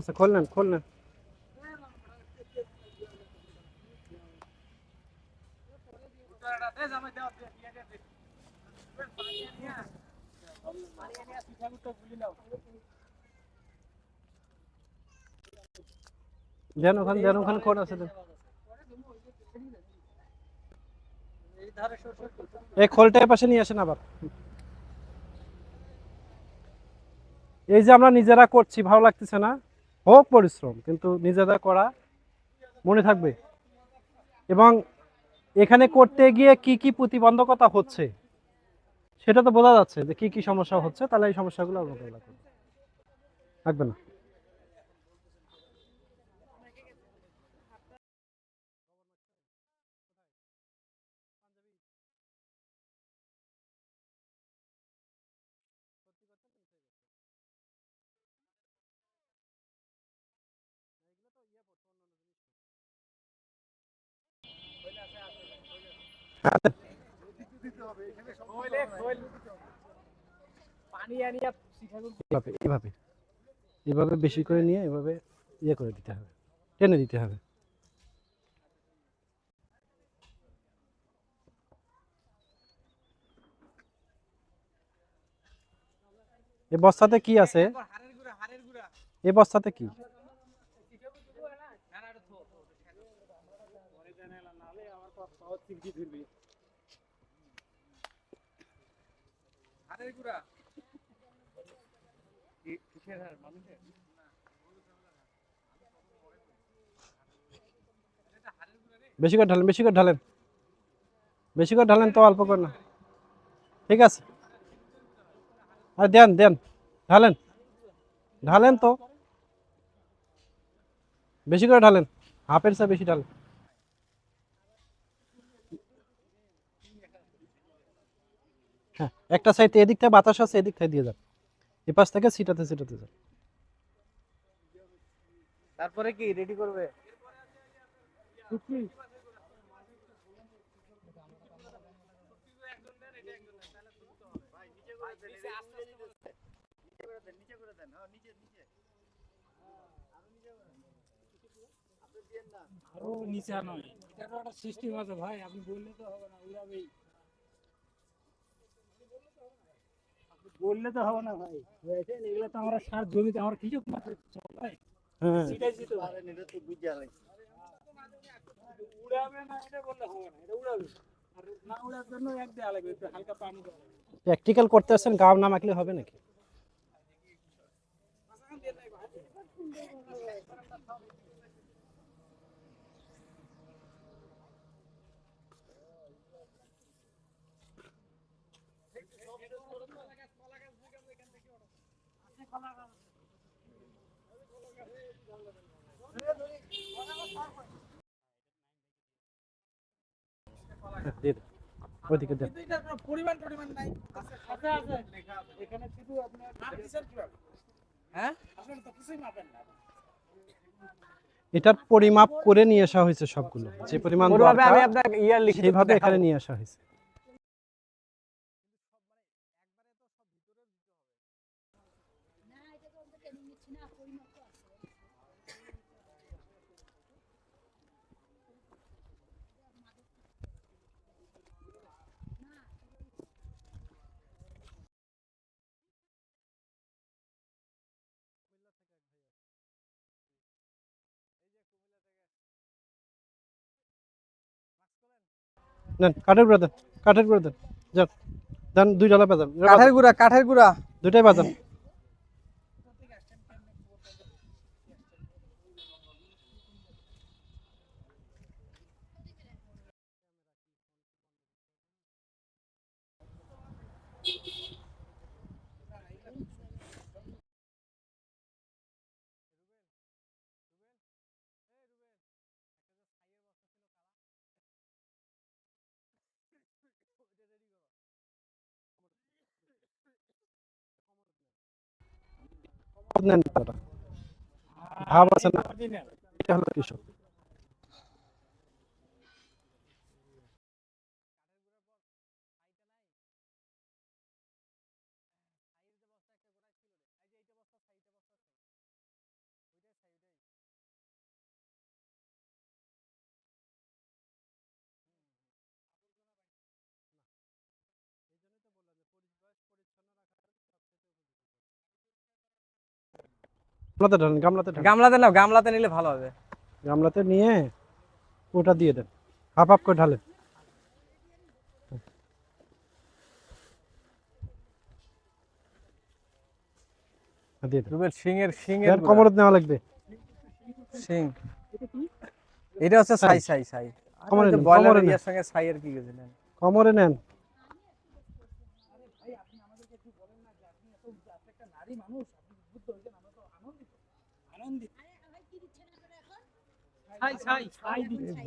আছে খুললেন খুললেন দেন ওখানে দেন ওখানে কোন আছে এই খোলটা পাশে নিয়ে আসেন আবার। এই যে আমরা নিজেরা করছি, ভালো লাগতেছে না। হোক পরিশ্রম, কিন্তু নিজেরা করা মনে থাকবে। এবং এখানে করতে গিয়ে কি কি প্রতিবন্ধকতা হচ্ছে, সেটা তো বোঝা যাচ্ছে যে কি কি সমস্যা হচ্ছে, তাহলে এই সমস্যাগুলো মোকাবিলা করবে। থাকবে না। এভাবে এভাবে। বেশি করে নিয়ে এভাবে ইয়ে করে দিতে হবে। টেনে দিতে হবে। এ বস্তাতে কি আছে? এ বস্তাতে কি? বেশি করে ঢালেন বেশি করে ঢালেন বেশি করে ঢালেন তো অল্প করে না ঠিক আছে আর দেন দেন ঢালেন ঢালেন তো বেশি করে ঢালেন হাফের চা বেশি ঢালেন হ্যাঁ একটা সাইড এদিক থেকে বাতাস আছে এদিক থেকে দিয়ে যান। এ পাশ থেকে সিটাতে সিটাতে যান। তারপরে কি রেডি করবে? আরও নিচে নয় এটারও একটা সিস্টেম আছে ভাই। আপনি বললে তো হবে না উড়াবেই বললে তো হবে না ভাই। বুঝেছেন এগুলো তো আমরা সার জমিতে আমরা কৃষক মাত্র ভাই হ্যাঁ। সিটাইছি তো ভাই উড়াবে না এটা বললে হবে না এটা উড়াবে। আর না উড়ার জন্য এক দেওয়া লাগবে একটু হালকা পানি দেওয়া প্র্যাকটিক্যাল করতে আসছেন গাম না মাখলে হবে নাকি? ওইদিকে দেন এটার পরিমাণ পরিমাণ নাই আছে আছে এখানে শুধু আপনার কীভাবে হ্যাঁ আপনারা তো কিছুই মাপেন না এটার পরিমাপ করে নিয়ে আসা হয়েছে সবগুলো। যে পরিমাণ আমি আপনাকে ইয়ার লিখে এখানে নিয়ে আসা হয়েছে না এটা তো আমরা ট্রেনিং নিচ্ছি না পরিমাপ তো আছে নেন কাঠের গুঁড়া দেন কাঠের গুঁড়া দেন। যান দেন দুই ডালা বাজান। কাঠের গুড়া কাঠের গুঁড়া। দুইটাই বাজান। নেন টাকাটা। ভাব আছে না এটা হলো কৃষক গামলাতে ঢালেন গামলাতে গামলাতে নাও গামলাতে নিলে ভালো হবে। গামলাতে নিয়ে ওটা দিয়ে দেন। হাফ হাফ করে ঢালেন। হ্যাঁ, রুবেল এর এর নেওয়া লাগবে। শিং। এটা হচ্ছে সাই। সাই সাই কোমরে নেন, বয়লার সঙ্গে সাই এর কি গেছিলেন কোমরে নেন। আনন্দিত আরে ভাই কি দিচ্ছেন আপনারা এখন ছাই ছাই। ছাই দিচ্ছে।